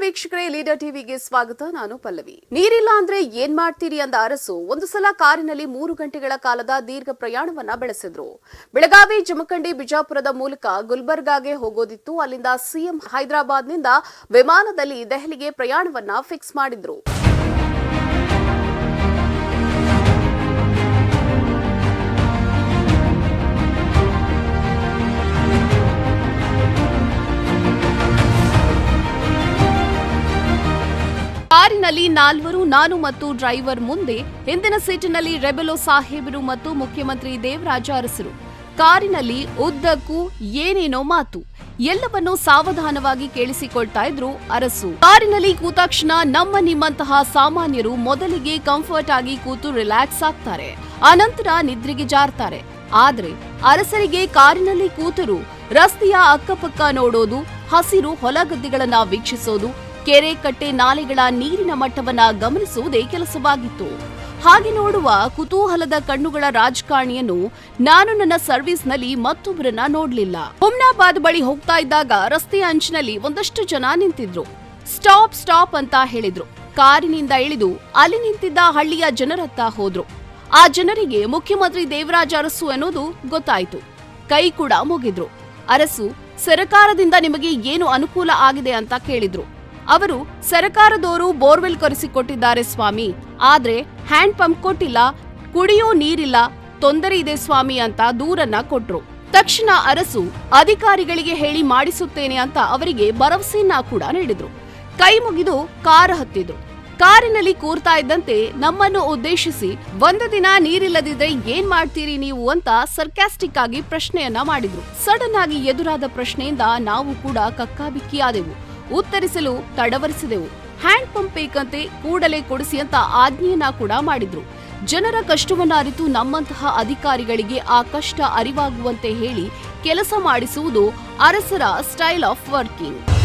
ವೀಕ್ಷಕರೇ, ಲೀಡರ್ ಟಿವಿಗೆ ಸ್ವಾಗತ. ನಾನು ಪಲ್ಲವಿ. ನೀರಿಲ್ಲ ಅಂದ್ರೆ ಏನ್ ಮಾಡ್ತೀರಿ ಅಂದ ಅರಸು, ಒಂದು ಸಲ ಕಾರಿನಲ್ಲಿ ಮೂರು ಗಂಟೆಗಳ ಕಾಲದ ದೀರ್ಘ ಪ್ರಯಾಣವನ್ನ ಬೆಳೆಸಿದ್ರು. ಬೆಳಗಾವಿ, ಜಮಖಂಡಿ, ಬಿಜಾಪುರದ ಮೂಲಕ ಗುಲ್ಬರ್ಗಾಗೆ ಹೋಗೋದಿತ್ತು. ಅಲ್ಲಿಂದ ಸಿಎಂ ಹೈದರಾಬಾದ್ನಿಂದ ವಿಮಾನದಲ್ಲಿ ದೆಹಲಿಗೆ ಪ್ರಯಾಣವನ್ನ ಫಿಕ್ಸ್ ಮಾಡಿದ್ರು. ಕಾರಿನಲ್ಲಿ ನಾಲ್ವರು, ನಾನು ಮತ್ತು ಡ್ರೈವರ್ ಮುಂದೆ ಹಿಂದಿನ ಸೀಟಿನಲ್ಲಿ ರೆಬೆಲೋ ಸಾಹೇಬರು ಮತ್ತು ಮುಖ್ಯಮಂತ್ರಿ ದೇವರಾಜ ಅರಸರು. ಕಾರಿನಲ್ಲಿ ಉದ್ದಕ್ಕೂ ಏನೇನೋ ಮಾತು, ಎಲ್ಲವನ್ನೂ ಸಾವಧಾನವಾಗಿ ಕೇಳಿಸಿಕೊಳ್ತಾ ಇದ್ರು ಅರಸು. ಕಾರಿನಲ್ಲಿ ಕೂತಾಕ್ಷಣ ನಮ್ಮ ನಿಮ್ಮಂತಹ ಸಾಮಾನ್ಯರು ಮೊದಲಿಗೆ ಕಂಫರ್ಟ್ ಆಗಿ ಕೂತು ರಿಲ್ಯಾಕ್ಸ್ ಆಗ್ತಾರೆ, ಅನಂತರ ನಿದ್ರೆಗೆ ಜಾರ್ತಾರೆ. ಆದ್ರೆ ಅರಸರಿಗೆ ಕಾರಿನಲ್ಲಿ ಕೂತರು ರಸ್ತೆಯ ಅಕ್ಕಪಕ್ಕ ನೋಡೋದು, ಹಸಿರು ಹೊಲಗದ್ದೆಗಳನ್ನ ವೀಕ್ಷಿಸೋದು ಕೆರೆ ಕಟ್ಟೆ ನಾಲೆಗಳ ನೀರಿನ ಮಟ್ಟವನ್ನ ಗಮನಿಸುವುದೇ ಕೆಲಸವಾಗಿತ್ತು. ಹಾಗೆ ನೋಡುವ ಕುತೂಹಲದ ಕಣ್ಣುಗಳ ರಾಜಕಾರಣಿಯನ್ನು ನಾನು ನನ್ನ ಸರ್ವಿಸ್ನಲ್ಲಿ ಮತ್ತೊಬ್ಬರನ್ನ ನೋಡ್ಲಿಲ್ಲ. ಹುಮ್ನಾಬಾದ್ ಬಳಿ ಹೋಗ್ತಾ ಇದ್ದಾಗ ರಸ್ತೆಯ ಅಂಚಿನಲ್ಲಿ ಒಂದಷ್ಟು ಜನ ನಿಂತಿದ್ರು. ಸ್ಟಾಪ್ ಸ್ಟಾಪ್ ಅಂತ ಹೇಳಿದ್ರು. ಕಾರಿನಿಂದ ಇಳಿದು ಅಲ್ಲಿ ನಿಂತಿದ್ದ ಹಳ್ಳಿಯ ಜನರತ್ತ ಹೋದ್ರು. ಆ ಜನರಿಗೆ ಮುಖ್ಯಮಂತ್ರಿ ದೇವರಾಜ ಅರಸು ಅನ್ನೋದು ಗೊತ್ತಾಯ್ತು. ಕೈ ಕೂಡ ಮುಗಿದ್ರು. ಅರಸು, ಸರಕಾರದಿಂದ ನಿಮಗೆ ಏನು ಅನುಕೂಲ ಆಗಿದೆ? ಅಂತ ಕೇಳಿದ್ರು. ಅವರು ಸರಕಾರದವರು ಬೋರ್ವೆಲ್ ಕೊರೆಸಿಕೊಟ್ಟಿದ್ದಾರೆ ಸ್ವಾಮಿ. ಆದ್ರೆ ಹ್ಯಾಂಡ್ ಪಂಪ್ ಕೊಟ್ಟಿಲ್ಲ, ಕುಡಿಯೋ ನೀರಿಲ್ಲ, ತೊಂದರೆ ಇದೆ ಸ್ವಾಮಿ ಅಂತ ದೂರನ್ನ ಕೊಟ್ರು. ತಕ್ಷಣ ಅರಸು ಅಧಿಕಾರಿಗಳಿಗೆ ಹೇಳಿ ಮಾಡಿಸುತ್ತೇನೆ ಅಂತ ಅವರಿಗೆ ಭರವಸೆಯನ್ನ ಕೂಡ ನೀಡಿದ್ರು. ಕೈ ಮುಗಿದು ಕಾರ್ ಹತ್ತಿದ್ರು. ಕಾರಿನಲ್ಲಿ ಕೂರ್ತಾ ಇದ್ದಂತೆ ನಮ್ಮನ್ನು ಉದ್ದೇಶಿಸಿ, ಒಂದು ದಿನ ನೀರಿಲ್ಲದಿದ್ರೆ ಏನ್ ಮಾಡ್ತೀರಿ ನೀವು? ಅಂತ ಸರ್ಕ್ಯಾಸ್ಟಿಕ್ ಆಗಿ ಪ್ರಶ್ನೆಯನ್ನ ಮಾಡಿದ್ರು. ಸಡನ್ ಆಗಿ ಎದುರಾದ ಪ್ರಶ್ನೆಯಿಂದ ನಾವು ಕೂಡ ಕಕ್ಕಾಬಿಕ್ಕಿಯಾದೆವು. ಉತ್ತರಿಸಲು ತಡವರಿಸಿದೆವು. ಹ್ಯಾಂಡ್ ಪಂಪ್ ಬೇಕಂತೆ ಕೂಡಲೇ ಕೊಡಿಸಿ ಅಂತ ಆಜ್ಞೆಯನ್ನ ಕೂಡ ಮಾಡಿದ್ರು. ಜನರ ಕಷ್ಟವನ್ನ ಅರಿತು ನಮ್ಮಂತಹ ಅಧಿಕಾರಿಗಳಿಗೆ ಆ ಕಷ್ಟ ಅರಿವಾಗುವಂತೆ ಹೇಳಿ ಕೆಲಸ ಮಾಡಿಸುವುದು ಅರಸರ ಸ್ಟೈಲ್ ಆಫ್ ವರ್ಕಿಂಗ್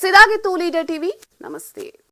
જય શ્રી રાગે ટુ લીડર ટીવી નમસ્તે